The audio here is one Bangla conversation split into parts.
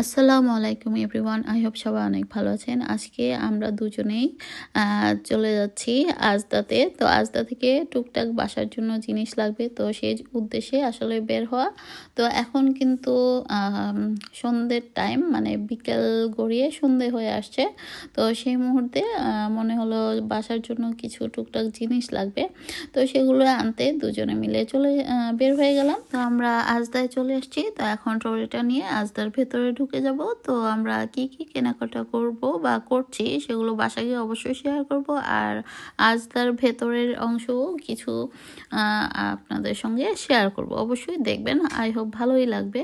আসসালামু আলাইকুম এভরিওয়ান, আই হোপ সবাই অনেক ভালো আছেন। আজকে আমরা দুজনেই চলে যাচ্ছি আজদাতে। তো আজদা থেকে টুকটাক বাসার জন্য জিনিস লাগবে, তো সেই উদ্দেশ্যে আসলে বের হওয়া। তো এখন কিন্তু সন্ধ্যের টাইম মানে বিকেল গড়িয়ে সন্ধে হয়ে আসছে। তো সেই মুহূর্তে মনে হলো বাসার জন্য কিছু টুকটাক জিনিস লাগবে। তো সেগুলো আনতে দুজনে মিলে চলে বের হয়ে গেলাম। তো আমরা আজদায় চলে এসেছি তো এখন ট্রলিটা নিয়ে আজদার ভেতরে ঢুকে যাব। তো আমরা কি কি কেনাকাটা করব বা করছি সেগুলো বাসায় গিয়ে অবশ্যই শেয়ার করব। আর আজদার ভেতরের অংশও কিছু আপনাদের সঙ্গে শেয়ার করব। অবশ্যই দেখবেন। আই হোপ ভালোই লাগবে।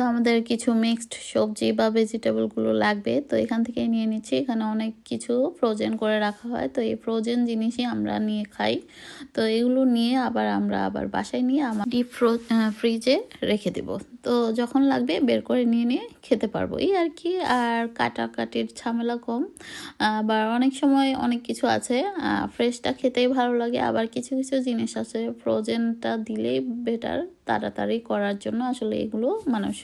তো আমাদের কিছু মিক্সড সবজি বা ভেজিটেবলগুলো লাগবে। তো এখান থেকে নিয়ে নিচ্ছি। এখানে অনেক কিছু ফ্রোজেন করে রাখা হয়। তো এই ফ্রোজেন জিনিসই আমরা নিয়ে খাই। তো এগুলো নিয়ে আবার আমরা আবার বাসায় নিয়ে আমার ডিপ ফ্রিজে রেখে দেব। তো যখন লাগবে বের করে নিয়ে নিয়ে খেতে পারব এই আর কি আর কাটাকাটির ঝামেলা কম। আবার অনেক সময় অনেক কিছু আছে ফ্রেশটা খেতেই ভালো লাগে। আবার কিছু কিছু জিনিস আছে ফ্রোজেনটা দিলেই বেটার তাড়াতাড়ি করার জন্য আসলে এগুলো মানুষ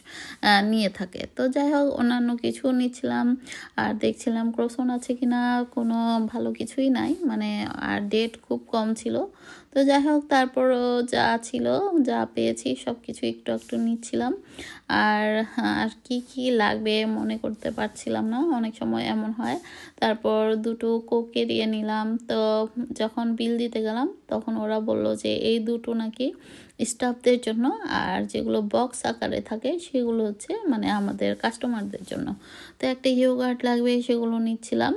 নিয়ে থাকে। তো যাই হোক, অন্যান্য কিছু নিচ্ছিলাম। আর দেখছিলাম ক্রোসন আছে কি না কোনো ভালো কিছুই নাই। মানে আর ডেট খুব কম ছিল। তো যাই হোক, তারপরও যা ছিল, যা পেয়েছি সব কিছু একটু একটু নিচ্ছিলাম। আর আর কি কি লাগবে মনে করতে পারছিলাম না। অনেক সময় এমন হয়। তারপর দুটো কোকে দিয়ে নিলাম। তো যখন বিল দিতে গেলাম, তখন ওরা বলল যে, এই দুটো নাকি স্টাফদের জন্য, আর যেগুলো বক্স আকারে থাকে, সেগুলো হচ্ছে মানে আমাদের কাস্টমারদের জন্য। তো একটা ইয়োগার্ট লাগবে, সেগুলো নিচ্ছিলাম।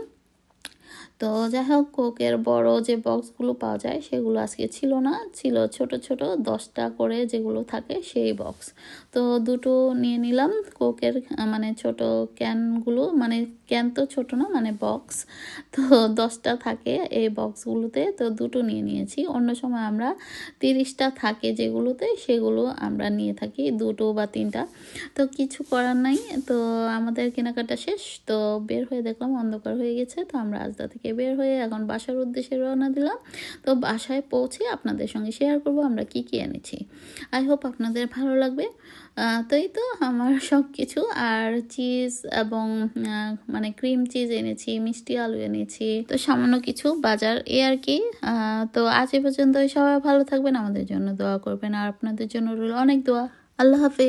তো যাই হোক, কোকের বড় যে বক্সগুলো পাওয়া যায়, সেগুলো আজকে ছিল না। ছিল ছোট ছোট, দশটা করে যেগুলো থাকে সেই বক্স তো দুটো নিয়ে নিলাম। কোকের মানে ছোট ক্যানগুলো মানে ক্যান তো ছোটো না মানে বক্স তো দশটা থাকে এই বক্সগুলোতে তো দুটো নিয়ে নিয়েছি। অন্য সময় আমরা তিরিশটা থাকে যেগুলোতে সেগুলো আমরা নিয়ে থাকি দুটো বা তিনটা। তো কিছু করার নাই তো আমাদের কেনাকাটা শেষ। তো বের হয়ে দেখলাম অন্ধকার হয়ে গেছে তো আমরা আজদা থেকে বের হয়ে এখন বাসার উদ্দেশ্যে রওনা দিলাম। তো বাসায় পৌঁছে আপনাদের সঙ্গে শেয়ার করব আমরা কি কি এনেছি। আই হোপ আপনাদের ভালো লাগবে। আহ, তো আমার সব কিছু আর চিজ এবং মানে ক্রিম চিজ এনেছি, মিষ্টি আলু এনেছি। তো সামান্য কিছু বাজার এ আর কি। তো আজ এ পর্যন্ত সবাই ভালো থাকবেন, আমাদের জন্য দোয়া করবেন। আর আপনাদের জন্য রইল অনেক দোয়া। আল্লাহ হাফেজ।